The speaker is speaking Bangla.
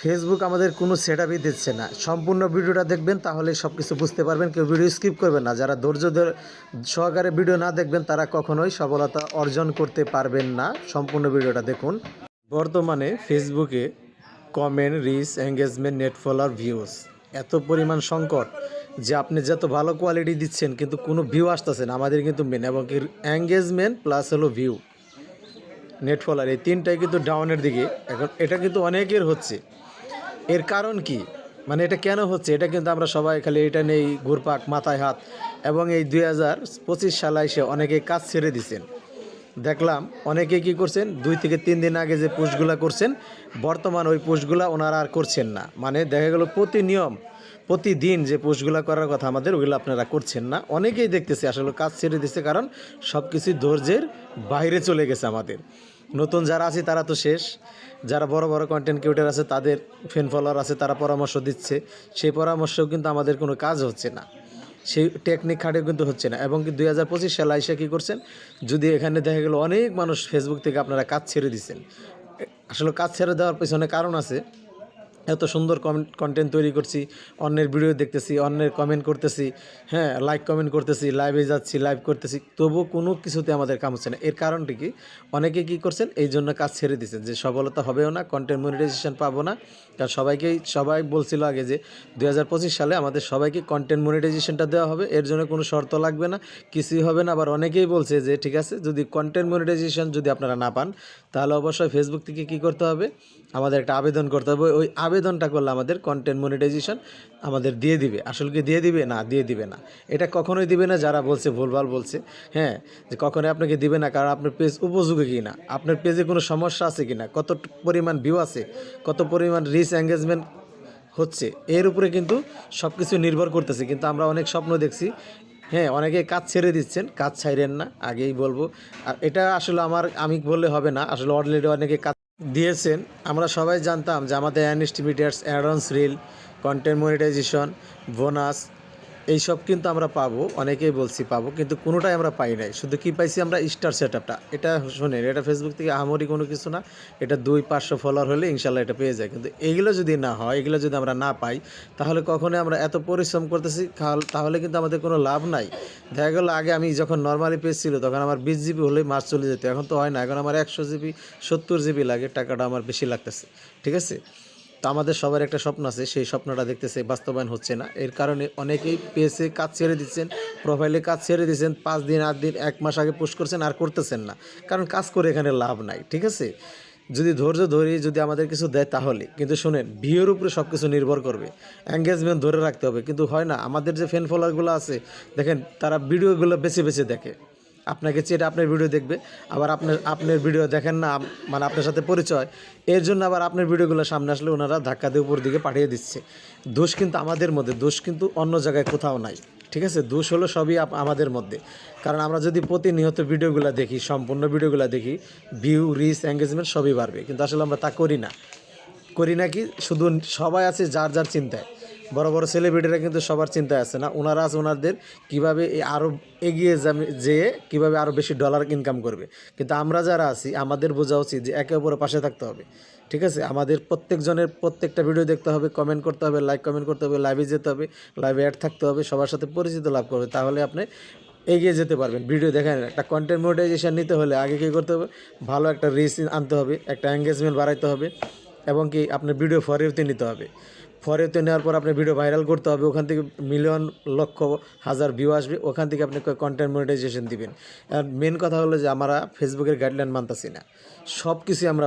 ফেসবুক আমাদের কোনো সেট আপই দিচ্ছে না। সম্পূর্ণ ভিডিওটা দেখবেন, তাহলে সব কিছু বুঝতে পারবেন। কেউ ভিডিও স্কিপ করবেন না। যারা ধৈর্য ধরে, সহকারে ভিডিও না দেখবেন, তারা কখনোই সফলতা অর্জন করতে পারবেন না। সম্পূর্ণ ভিডিওটা দেখুন। বর্তমানে ফেসবুকে comment reach engagement net follower views এত পরিমাণ সংকট যে আপনি যত ভালো কোয়ালিটি দিচ্ছেন, কিন্তু কোনো ভিউ আসতেছে না। আমাদের কিন্তু মেন এবং কি এঙ্গেজমেন্ট প্লাস হলো ভিউ নেট ফলোয়ার এই তিনটাই কিন্তু ডাউনের দিকে। এখন এটা কিন্তু অনেকের হচ্ছে। এর কারণ কি? মানে এটা কেন হচ্ছে? এটা কিন্তু আমরা সবাই খালি এটা নেই ঘুরপাক, মাথায় হাত। এবং এই দুই হাজার পঁচিশ সালে এসে অনেকে কাজ ছেড়ে দিছেন। দেখলাম অনেকে কি করছেন? দুই থেকে তিন দিন আগে যে পোস্টগুলা করছেন, বর্তমান ওই পোস্টগুলা ওনারা আর করছেন না। মানে দেখা গেল প্রতি নিয়ম প্রতিদিন যে পোস্টগুলা করার কথা আমাদের, ওগুলো আপনারা করছেন না। অনেকেই দেখতেছে আসলে কাজ ছেড়ে দিচ্ছে কারণ সব কিছুই ধৈর্যের বাইরে চলে গেছে আমাদের। নতুন যারা আছে তারা তো শেষ। যারা বড় বড় কন্টেন্ট ক্রিয়েটার আছে, তাদের ফ্যান ফলোয়ার আছে, তারা পরামর্শ দিচ্ছে। সেই পরামর্শেও কিন্তু আমাদের কোনো কাজ হচ্ছে না। সেই টেকনিক খাটে কিন্তু হচ্ছে না। এবং দুই হাজার পঁচিশ সালে আইসা কী করছেন? যদি এখানে দেখা গেলো অনেক মানুষ ফেসবুক থেকে আপনারা কাজ ছেড়ে দিচ্ছেন। আসলে কাজ ছেড়ে দেওয়ার পেছনে কারণ আছে। এত সুন্দর কমেন্ট কন্টেন্ট তৈরি করছি, অন্যের ভিডিও দেখতেছি, অন্যের কমেন্ট করতেছি হ্যাঁ লাইক কমেন্ট করতেছি লাইভে যাচ্ছি লাইভ করতেছি, তবুও কোনো কিছুতে আমাদের কাম হচ্ছে না। এর কারণটি কি? অনেকে কি করছেন? এই জন্য কাজ ছেড়ে দিচ্ছেন যে সফলতা হবেও না কন্টেন্ট মনিটাইজেশন পাবো না। কারণ সবাইকেই, সবাই বলছিল আগে যে দু হাজার পঁচিশ সালে আমাদের সবাইকে কন্টেন্ট মনিটাইজেশনটা দেওয়া হবে, এর জন্য কোনো শর্ত লাগবে না, কিছুই হবে না। আবার অনেকেই বলছে যে, ঠিক আছে, যদি কন্টেন্ট মনিটাইজেশন যদি আপনারা না পান, তাহলে অবশ্যই ফেসবুক থেকে কি করতে হবে? আমাদের একটা আবেদন করতে হবে। ওই আবেদনটা করলে আমাদের কন্টেন্ট মনিটাইজেশন আমাদের দিয়ে দিবে। আসলে কি দিয়ে দিবে? না, দিয়ে দিবে না। এটা কখনোই দিবে না যারা বলছে, ভুলভাল বলছে। হ্যাঁ যে কখনোই আপনাকে দিবে না কারণ আপনার পেজ উপযোগী কি না আপনার পেজে কোনো সমস্যা আছে কি না কত পরিমাণ ভিউ আছে, কত পরিমাণ রিচ এঙ্গেজমেন্ট হচ্ছে, এর উপরে কিন্তু সব কিছু নির্ভর করতেছে। কিন্তু আমরা অনেক স্বপ্ন দেখছি হ্যাঁ অনেকে কাজ ছেড়ে দিচ্ছেন, কাজ ছাইরেন না, আগেই বলব। আর এটা আসলে আমার, আমি বললে হবে না, আসলে অলরেডি অনেকে কাজ দিয়েছেন। আমরা সবাই জানতাম যে আমাদের অ্যানিস্টিমিটার্স advance reel content monetization bonus এইসব কিন্তু আমরা পাবো, অনেকেই বলছি পাবো, কিন্তু কোনোটাই আমরা পাই নাই। শুধু কি পাইছি আমরা স্টার সেট এটা শোনেন, এটা ফেসবুক থেকে আহামরি কোনো কিছু না, এটা দুই পাঁচশো ফলোয়ার হলে ইনশাল্লাহ এটা পেয়ে যায়। কিন্তু এইগুলো যদি না হয়, এগুলো যদি আমরা না পাই, তাহলে কখনোই আমরা এত পরিশ্রম করতেছি তাহলে কিন্তু আমাদের কোনো লাভ নাই। দেখা গেলো আগে আমি যখন নর্মালি পেজ ছিল, তখন আমার বিশ জিবি হলেই মাস চলে যেত। এখন তো হয় না, এখন আমার একশো জিবি সত্তর জিবি লাগে, টাকাটা আমার বেশি লাগতেছে। ঠিক আছে? তো আমাদের সবার একটা স্বপ্ন আছে, সেই স্বপ্নটা দেখতেছে, বাস্তবায়ন হচ্ছে না। এর কারণে অনেকেই পেজে কাজ ছেড়ে দিচ্ছেন প্রোফাইলে কাজ ছেড়ে দিচ্ছেন, পাঁচ দিন, আট দিন, এক মাস আগে পোস্ট করছেন, আর করতেছেন না। কারণ কাজ করে এখানে লাভ নাই, ঠিক আছে? যদি ধৈর্য ধরে যদি আমাদের কিছু দেয় তাহলে। কিন্তু শোনেন ভিউর উপরে সব কিছু নির্ভর করবে। এঙ্গেজমেন্ট ধরে রাখতে হবে। কিন্তু হয় না, আমাদের যে ফ্যান ফলোয়ারগুলো আছে, দেখেন, তারা ভিডিওগুলো বেছে বেছে দেখে। আপনাকে চেয়ে আপনার ভিডিও দেখবে। আবার আপনার আপনার ভিডিও দেখেন না মানে আপনার সাথে পরিচয়। এর জন্য আবার আপনার ভিডিওগুলো সামনে আসলে ওনারা ধাক্কা দিয়ে উপর দিকে পাঠিয়ে দিচ্ছে। দোষ কিন্তু আমাদের মধ্যে, দোষ কিন্তু অন্য জায়গায় কোথাও নাই। ঠিক আছে? দোষ হলো সবই আমাদের মধ্যে। কারণ আমরা যদি প্রতিনিয়ত ভিডিওগুলো দেখি, সম্পূর্ণ ভিডিওগুলো দেখি ভিউ রিচ এঙ্গেজমেন্ট সবই বাড়বে। কিন্তু আসলে আমরা তা করি না। করি নাকি শুধু সবাই আছে যার যার চিন্তায়। বড় বড় সেলিব্রিটিরা কিন্তু সবার চিন্তায় আছে না। ওনারা আছে ওনাদের কীভাবে আরও এগিয়ে যাবে, যেয়ে কীভাবে আরও বেশি ডলার ইনকাম করবে। কিন্তু আমরা যারা আছি, আমাদের বোঝা উচিত যে একে অপরের পাশে থাকতে হবে। ঠিক আছে? আমাদের প্রত্যেকজনের প্রত্যেকটা ভিডিও দেখতে হবে কমেন্ট করতে হবে লাইক কমেন্ট করতে হবে লাইভে যেতে হবে লাইভে অ্যাড থাকতে হবে, সবার সাথে পরিচিত লাভ করবে। তাহলে আপনি এগিয়ে যেতে পারবেন। ভিডিও দেখেন, একটা কন্টেন্ট মনিটাইজেশন নিতে হলে আগে কী করতে হবে? ভালো একটা রিস আনতে হবে, একটা এঙ্গেজমেন্ট বাড়াইতে হবে, এবং কি আপনার ভিডিও ফরেতে নিতে হবে। ফরেতে নেওয়ার পর আপনি ভিডিও ভাইরাল করতে হবে, ওখান থেকে মিলিয়ন লক্ষ, হাজার ভিউ আসবে, ওখান থেকে আপনি কন্টেন্ট মনিটাইজেশন দিবেন। আর মেন কথা হলো যে আমরা ফেসবুকের গাইডলাইন মানতেছি না। সব কিছুই আমরা